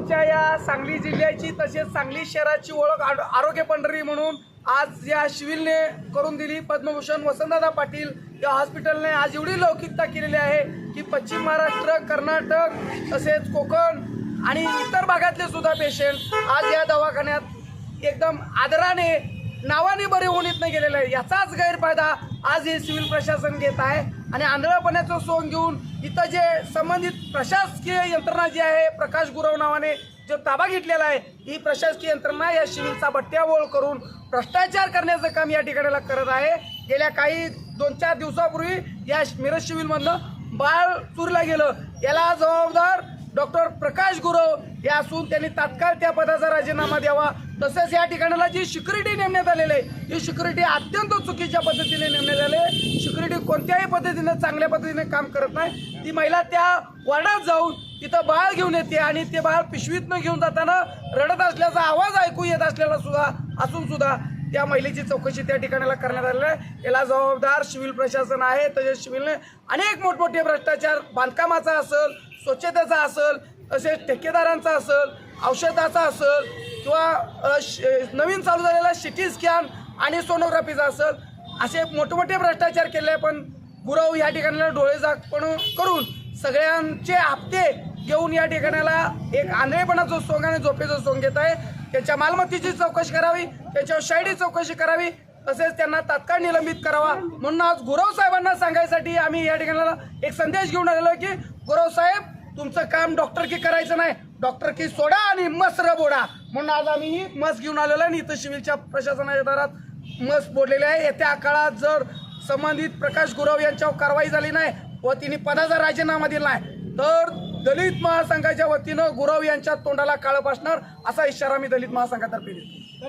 आमच्या या सांगली जिल्ह्याची तसेच सांगली शहराची ओळख आरोग्य पंढरी म्हणून आज या शिविलने करून दिली. पद्मभूषण वसंतदादा पाटील या हॉस्पिटलने आज एवढी लौकिकता केलेली आहे की पश्चिम महाराष्ट्र कर्नाटक तसेच कोकण आणि इतर भागातले सुद्धा पेशंट आज या दवाखान्यात एकदम आदराने नावाने बरे होऊन इथनं गेलेले आहे याचाच गैरफायदा आज हे सिव्हिल प्रशासन घेत आहे. आणि आंधळपणाचं सोंग घेऊन इथं जे संबंधित प्रशासकीय यंत्रणा जी आहे प्रकाश गुरव नावाने जो ताबा घेतलेला आहे ही प्रशासकीय यंत्रणा या सिव्हिलचा बट्ट्याबोळ करून भ्रष्टाचार करण्याचं काम या ठिकाणाला करत आहे. गेल्या काही दोन चार दिवसापूर्वी या मिरज सिव्हिलमधलं बाळ चुरीला गेलं. याला जबाबदार डॉक्टर प्रकाश गुरव हे असून त्यांनी तात्काळ त्या पदाचा राजीनामा द्यावा. तसेच या ठिकाणाला जी सिक्युरिटी नेमण्यात आलेली आहे ही सिक्युरिटी अत्यंत चुकीच्या पद्धतीने नेमण्यात आले सिक्युरिटी कोणत्याही पद्धतीने चांगल्या पद्धतीने काम करत नाही. ती महिला त्या वार्डात जाऊन तिथं बाळ घेऊन येते आणि ते बाळ पिशवीतनं घेऊन जाताना रडत असल्याचा आवाज ऐकू येत असलेला सुद्धा असून सुद्धा त्या महिलेची चौकशी त्या ठिकाणाला करण्यात आलेली आहे. याला जबाबदार सिव्हिल प्रशासन आहे. तसेच सिव्हिलने अनेक मोठमोठे भ्रष्टाचार बांधकामाचा असेल स्वच्छतेचा असेल तसेच ठेकेदारांचा असेल औषधाचा असेल किंवा श- नवीन चालू झालेला सिटी स्कॅन आणि सोनोग्राफीचा असेल असे मोठमोठे भ्रष्टाचार केले पण गुरव या ठिकाणाला डोळे पण करून सगळ्यांचे हप्ते घेऊन या ठिकाणाला एक आंधळेपणाचं सोंग आणि झोपेचा सोंग घेत आहे त्याच्या मालमत्तेची चौकशी करावी त्याच्यावर शाईडी चौकशी करावी तसेच त्यांना तात्काळ निलंबित करावा. म्हणून आज गुरव साहेबांना सांगायसाठी आम्ही या ठिकाणाला एक संदेश घेऊन आलेलो आहे की गुरव साहेब तुमचं काम डॉक्टर की करायचं नाही. डॉक्टर की सोडा आणि मस बोडा. म्हणून आज आम्ही ही मस घेऊन आलेलो आहे आणि इथं सिव्हिलच्या प्रशासनाच्या दारात मस बोडलेले आहे. येत्या काळात जर संबंधित प्रकाश गुरव यांच्यावर कारवाई झाली नाही व तिने पदाचा राजीनामा दिला नाही तर दलित महासंघाच्या वतीनं गुरव यांच्या तोंडाला काळं असा इशारा मी दलित महासंघातर्फे दिला